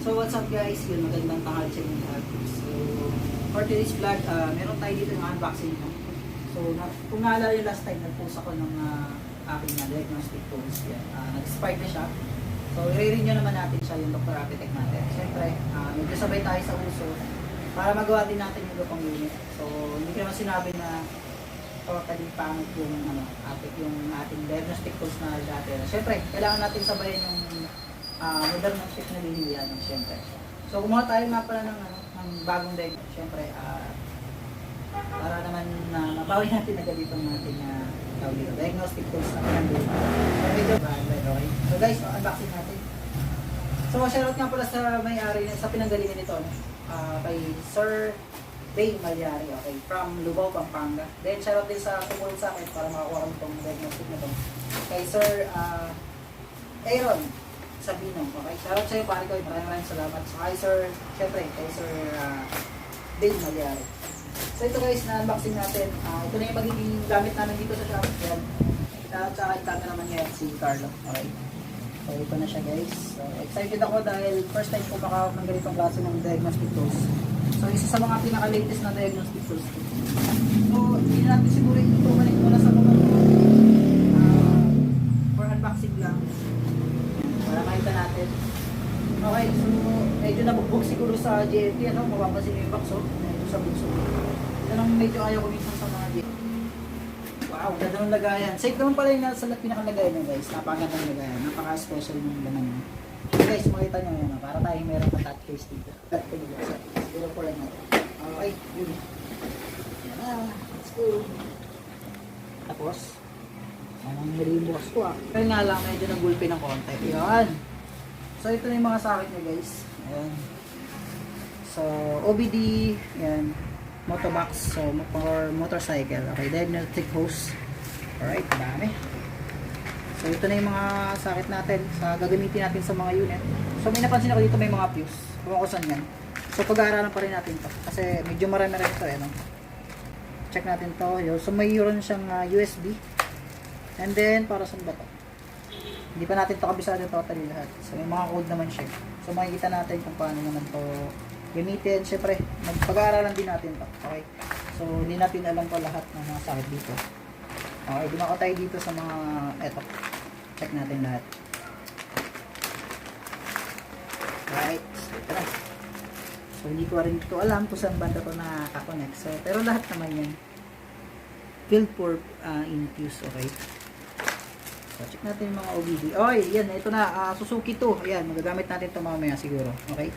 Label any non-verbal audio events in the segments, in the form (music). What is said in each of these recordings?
So what's up guys? Yun, magandang tanghali sa inyo lahat. So, for today's vlog, ah, meron tayo dito ng unboxing mo. So, na, kung naalala yung last time, nag-post ako ng ah, aking uh, diagnostic tools. Yan. Ah, nag-expired na siya. So, i-renew naman natin siya yung Dr. Apitech natin. Siyempre, ah, medyo sabay tayo sa uso para magawa din natin yung lupang unit. So, hindi ko naman sinabi na totally pangit yung ano, ating yung ating diagnostic tools na dati. Siyempre, kailangan natin sabayan yung uh, modern ng technology yan, siyempre. So, kumuha tayo nga pala ng, ano, ng bagong deck. Siyempre, ah, para naman na mabawi natin agad itong ating uh, tawag dito, diagnostic tools na pinag So, medyo branded, okay? So, guys, unboxing natin. So, shoutout nga pala sa may-ari, sa pinanggalingan nito? Ah, kay Sir Bay Malyari, okay, from Lubao, Pampanga. Then, shoutout din sa tumulong sa akin para makakuha ko itong diagnostic na to. Kay Sir ah, Aaron Sabino, okay. Shoutout sa iyo, pare ko, maraming maraming salamat. So, kay Sir, syempre, kay Sir uh, Bay Malyari. So, ito guys, na-unboxing natin. Ah, ito na yung magiging gamit namin dito sa shop. Yan. At saka yung cameraman niya, si Carlo. Okay. So, ito na siya guys. So, excited ako dahil first time ko makahawak ng ganitong klase ng diagnostic tools. So, isa sa mga pinaka-latest na diagnostic tools. So, hindi natin siguro ito balik muna sa mga ah, for unboxing lang. Para makita natin. Okay, so medyo nabugbog siguro sa JLP, ano, mapapansin nyo yung oh, medyo sa bulso. Yan ang medyo ayaw ko minsan sa mga JLP. Wow, ganda ng lagayan. Safe naman pala yung nasa pinakalagayan niya guys. Napakaganda ng lagayan. Napaka-special ng laman niya. So guys, makita nyo ah, Para tayo meron na touch case dito. Touch case dito. Siguro po lang natin. Okay, yun. Na. Let's go. Tapos, anong nilibukas ko ah. Kaya nga lang, medyo nagulpi ng konti. Yan. So, ito na yung mga sakit niya guys. Ayan. So, OBD, yan. Motobox, so for motorcycle. Okay, diagnostic hose. Alright, dami. So, ito na yung mga sakit natin sa gagamitin natin sa mga unit. So, may napansin ako dito may mga fuse. Kung yan. So, pag-aaralan pa rin natin to. Kasi medyo marami rin ito, eh, no? Check natin to. So, may mayroon siyang ah, USB. And then, para saan ba to? Hindi pa natin to kabisado totally lahat. So, may mga code naman siya. So, makikita natin kung paano naman to gamitin. Siyempre, magpag-aaralan din natin to. Okay? So, hindi natin alam pa lahat ng mga sakit dito. Okay, dumako tayo dito sa mga, eto. Check natin lahat. Right. Ito. So, hindi ko rin ito alam kung saan banda to nakaka-connect. So, pero lahat naman yan. Field for uh, infuse, okay? So, check natin yung mga OBD. Oy, yan, ito na, ah, Suzuki to. Ayan, magagamit natin ito mamaya siguro. Okay?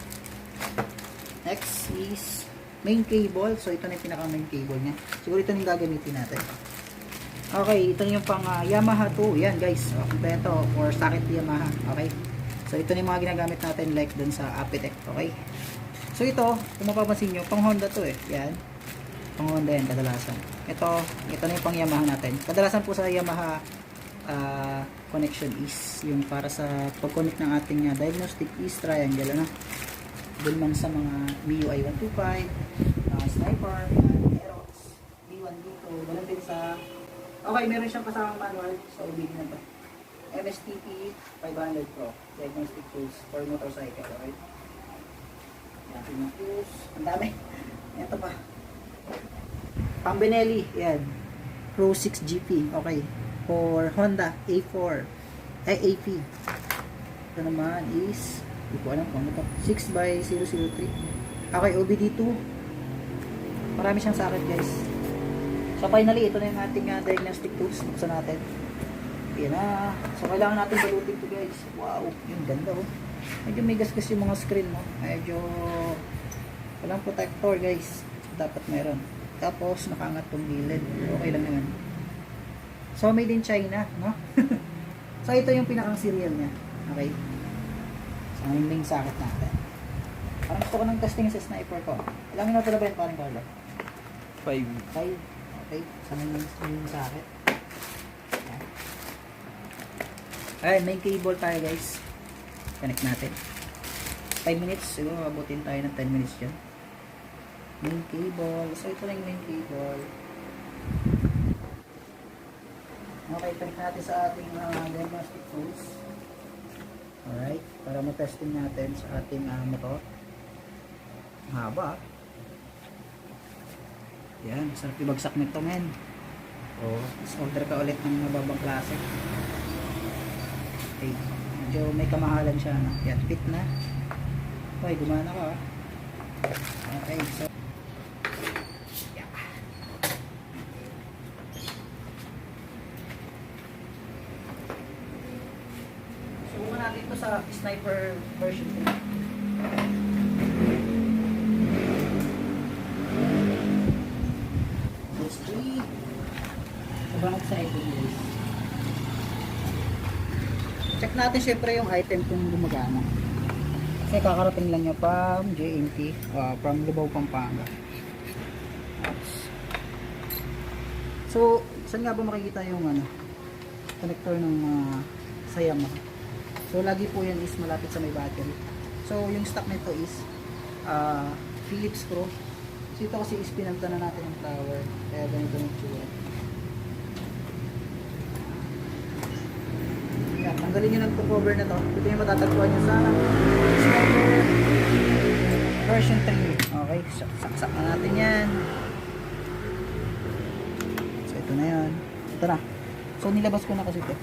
Next is main cable. So, ito na yung pinaka main cable niya. Siguro ito na yung gagamitin natin. Okay, ito yung pang ah, Yamaha 2. Yan, guys. O, kompleto. Or socket Yamaha. Okay? So, ito na yung mga ginagamit natin like dun sa Apitech. Okay? So, ito, kung mapapansin nyo, pang Honda to eh. Yan. Pang Honda yan, kadalasan. Ito, ito na yung pang Yamaha natin. Kadalasan po sa Yamaha ah, connection is yung para sa pag-connect ng ating ah, diagnostic is triangle ano? Dun man sa mga MIUI 125 uh, sniper Aerox D1 dito sa okay meron siyang kasamang manual so obig na to. MSTP 500 Pro diagnostic tools for motorcycle okay yan yung tools ang dami. (laughs) Ito pa. Pambinelli yan. Pro 6 GP okay for Honda A4 ay AP ito naman is hindi ko alam kung ano to. 6 by 003 okay OBD2 marami siyang sakit guys. So finally ito na yung ating uh, diagnostic tools. Buksan natin. Yan na. So kailangan natin balutin to guys. Wow yung ganda oh. Medyo may gasgas yung mga screen mo. Medyo walang protector guys. Dapat meron. Tapos nakaangat tong gilid. Okay lang naman So, made in China, no? (laughs) so, ito yung pinakang serial niya. Okay? So, yung main socket natin. Parang gusto ko ng testing sa sniper ko. Ilang minuto na ba yun, parang Carlo? 5. 5. Okay. So, may main socket. Ayan. Alright, main cable tayo guys. Connect natin. 5 minutes. Siguro, abutin tayo ng 10 minutes dyan. Main cable. So, ito na yung main cable. Connect natin sa ating uh, diagnostic tools. Alright, para matesting natin sa ating uh, motor. Haba. Yan, sarap ibagsak nito men. O, oh, order ka ulit ng mababang klase. Okay, medyo may kamahalan siya. No? Yan, fit na. Okay, gumana ka. ah. Okay, so Yeah. Subukan natin ito sa sniper version. Let's three. Sobrang excited guys. Check natin syempre yung item kung gumagana. Kasi kakarating lang niya from JNT, uh, from Lubao, Pampanga. So, saan nga ba makikita yung ano, connector ng uh, sa Yamaha? So, lagi po yan is malapit sa may battery. So, yung stock nito is uh, Phillips screw. So, ito kasi is pinalta na natin yung flower. Kaya ganito yung tsura. Yan, tanggalin nyo ng cover na to. Ito yung matatagpuan nyo sa version 3. Okay, sak- saksak na natin yan. So, ito na yan. Ito na. So, nilabas ko na kasi ito.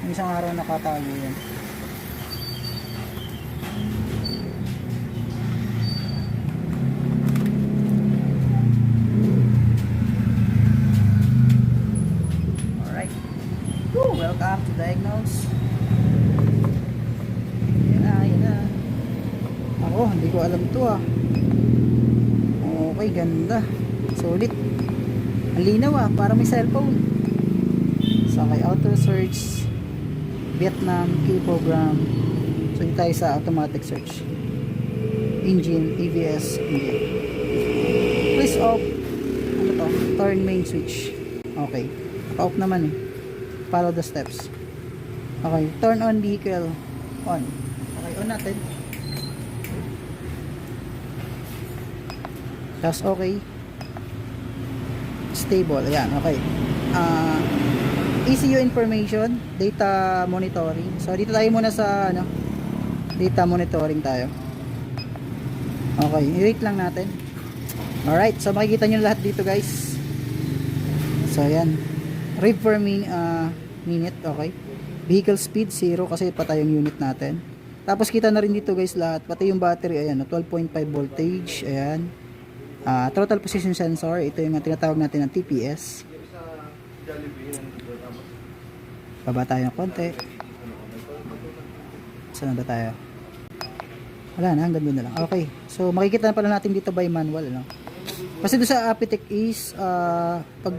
Yung isang araw nakatago yan. Alright. Woo, welcome to Diagnose. Yan na, yan hindi ko alam to ah. Okay, ganda. Solid. Ang linaw ah, para may cellphone. Sa auto search, Vietnam, key program. So, dito tayo sa automatic search. Engine, ABS, engine. Please off. Ano to? Turn main switch. Okay. Naka-off naman eh. Follow the steps. Okay. Turn on vehicle. On. Okay, on natin. Tapos okay. Stable. Ayan, okay. Ah, ECU information, data monitoring. So dito tayo muna sa ano, data monitoring tayo. Okay, i-rate lang natin. Alright, so makikita nyo lahat dito guys. So ayan. Rev per min, ah, minute, okay. Vehicle speed, 0 kasi patay yung unit natin. Tapos kita na rin dito guys lahat, pati yung battery, ayan, no, 12.5 voltage, ayan. Ah, total position sensor, ito yung tinatawag natin ng TPS. Baba tayo ng konti. Saan ba tayo? Wala na, hanggang doon na lang. Okay. So, makikita na pala natin dito by manual, ano? Kasi doon sa Apitec is, ah, pag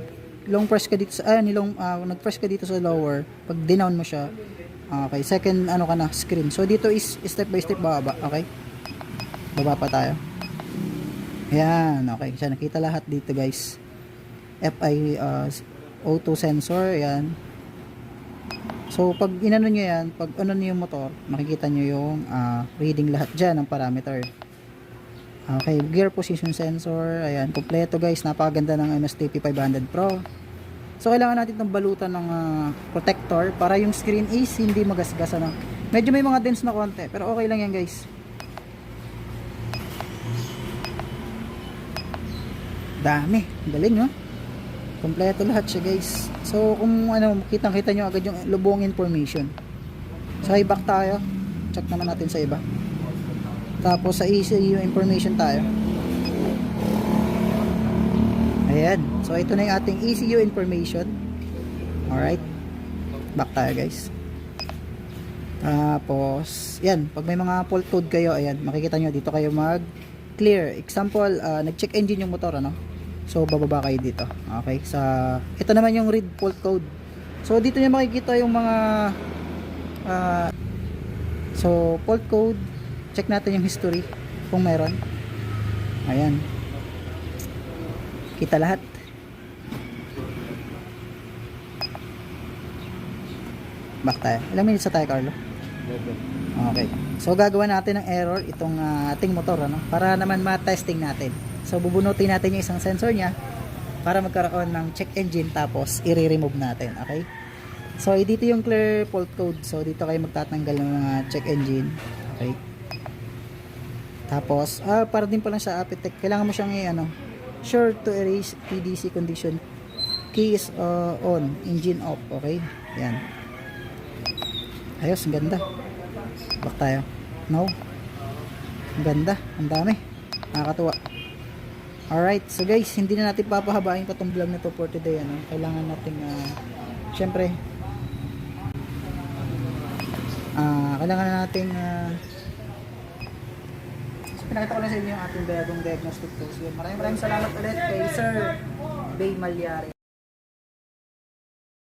long press ka dito sa, ah, nilong, ah, nag-press ka dito sa lower, pag dinown mo siya, okay, second, ano ka na, screen. So, dito is step by step bababa, okay? Baba pa tayo. Ayan, okay. Siya, nakita lahat dito, guys. FI, uh, O2 sensor, ayan. So, pag inano nyo yan, pag ano nyo yung motor, makikita nyo yung ah, reading lahat dyan ng parameter. Okay, gear position sensor, ayan, kompleto guys, napakaganda ng MSTP 500 Pro. So, kailangan natin itong balutan ng ah, protector para yung screen is hindi magasgas, ano. Medyo may mga dents na konti, pero okay lang yan guys. Dami, galing no? Kompleto lahat siya guys. So kung ano, kitang kita nyo agad yung lubong information. Sa so, tayo. Check naman natin sa iba. Tapos sa ECU information tayo. Ayan. So ito na yung ating ECU information. Alright. Back tayo guys. Tapos, yan. Pag may mga fault code kayo, ayan, makikita nyo dito kayo mag clear. Example, ah, nag-check engine yung motor, ano? So, bababa kayo dito. Okay? Sa, ito naman yung read fault code. So, dito nyo makikita yung mga ah, so, fault code. Check natin yung history kung meron. Ayan. Kita lahat. Back tayo. Ilang minutes na tayo, Carlo? Okay. So gagawa natin ng error itong ah, ating motor ano para naman ma-testing natin. So bubunutin natin yung isang sensor niya para magkaroon ng check engine tapos i-remove natin, okay? So, dito yung clear fault code. So, dito kayo magtatanggal ng mga check engine. Okay. Tapos, ah, para din pala sa Apitec, kailangan mo siyang i-ano, sure to erase PDC condition. Key is uh, on, engine off. Okay. Yan. Ayos, ang ganda. Back tayo. No. Ang ganda. Ang dami. Nakakatuwa. Alright, so guys, hindi na natin papahabain pa tong vlog na to for today. Ano? Kailangan natin, uh, syempre, ah kailangan na natin, uh, so, pinakita ko lang sa inyo yung ating bagong diagnostic tools. Maraming maraming salamat ulit kay Sir Bay Malyari.